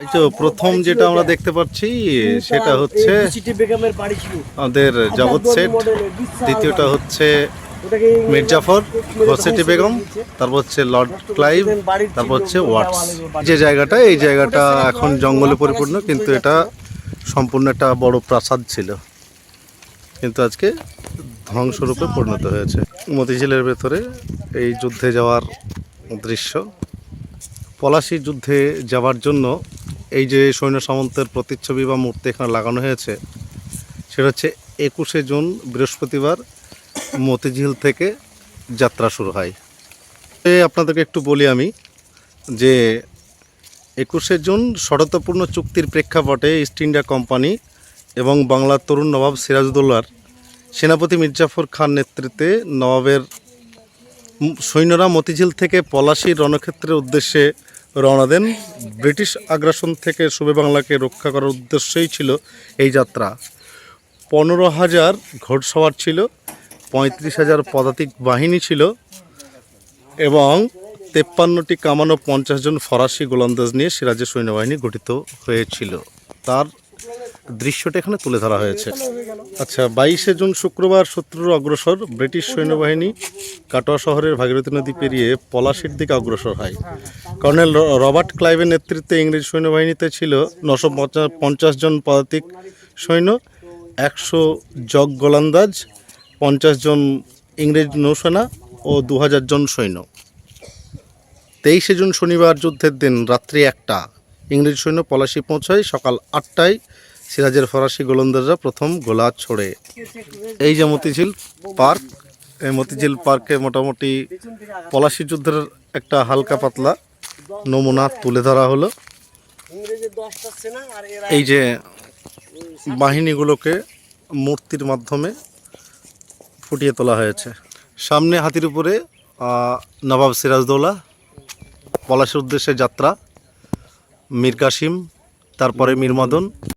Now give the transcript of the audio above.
তো প্রথম যেটা আমরা দেখতে পাচ্ছি সেটা হচ্ছে আমাদের জগৎ সেট দ্বিতীয়টা হচ্ছে মির্জাফর ঘসেটি বেগম তারপর হচ্ছে লর্ড ক্লাইভ তারপর হচ্ছে ওয়াটস। যে জায়গাটা এই জায়গাটা এখন জঙ্গলে পরিপূর্ণ কিন্তু এটা সম্পূর্ণ একটা বড় প্রাসাদ ছিল। কিন্তু আজকে ধ্বংসরূপে পরিণত হয়েছে। মতিঝিলের ভেতরে এই যুদ্ধে যাওয়ার দৃশ্য। পলাশি যুদ্ধে যাওয়ার জন্য এই যে সৈন্য সামন্তের প্রতিচ্ছবি বা মূর্তি এখানে লাগানো হয়েছে, সেটা হচ্ছে একুশে জুন, বৃহস্পতিবার মতিঝিল থেকে যাত্রা শুরু হয়। আপনাদেরকে একটু বলি আমি যে একুশে জুন শরতপূর্ণ চুক্তির প্রেক্ষাপটে ইস্ট ইন্ডিয়া কোম্পানি এবং বাংলার তরুণ নবাব সিরাজউদ্দৌলার সেনাপতি মির্জাফর খান নেতৃত্বে নবাবের সৈন্যরা মতিঝিল থেকে পলাশির রণক্ষেত্রের উদ্দেশ্যে রওনা দেন। ব্রিটিশ আগ্রাসন থেকে সুবে বাংলাকে রক্ষা করার উদ্দেশ্যেই ছিল এই যাত্রা। পনেরো হাজার ঘোড়সওয়ার ছিল, পঁয়ত্রিশ হাজার পদাতিক বাহিনী ছিল এবং তেপ্পান্নটি কামানো পঞ্চাশ জন ফরাসি গোলন্দাজ নিয়ে সিরাজের সৈন্যবাহিনী গঠিত হয়েছিল। তার দৃশ্যটা এখানে তুলে ধরা হয়েছে। আচ্ছা বাইশে জুন শুক্রবার শত্রুর অগ্রসর ব্রিটিশ সৈন্যবাহিনী কাটোয়া শহরের ভাগীরথী নদী পেরিয়ে পলাশির দিকে অগ্রসর হয়। কর্নেল রবার্ট ক্লাইভের নেতৃত্বে ইংরেজ সৈন্যবাহিনীতে ছিল নশো পঞ্চাশ জন পদাতিক সৈন্য একশো জগ গোলান্দাজ পঞ্চাশ জন ইংরেজ নৌসেনা ও দু হাজার জন সৈন্য। তেইশে জুন শনিবার যুদ্ধের দিন রাত্রি একটা ইংরেজ সৈন্য পলাশি পৌঁছায় সকাল আটটায় সিরাজের ফরাসি গোলন্দাজরা প্রথম গোলা ছোড়ে। এই যে মতিঝিল পার্ক, এই মতিঝিল পার্কে মোটামুটি পলাশি যুদ্ধের একটা হালকা পাতলা নমুনা তুলে ধরা হলো। এই যে বাহিনীগুলোকে মূর্তির মাধ্যমে ফুটিয়ে তোলা হয়েছে। সামনে হাতির উপরে নবাব সিরাজদৌলা, পলাশের উদ্দেশ্যে যাত্রা, মীর কাসিম, তারপরে মীর মদন।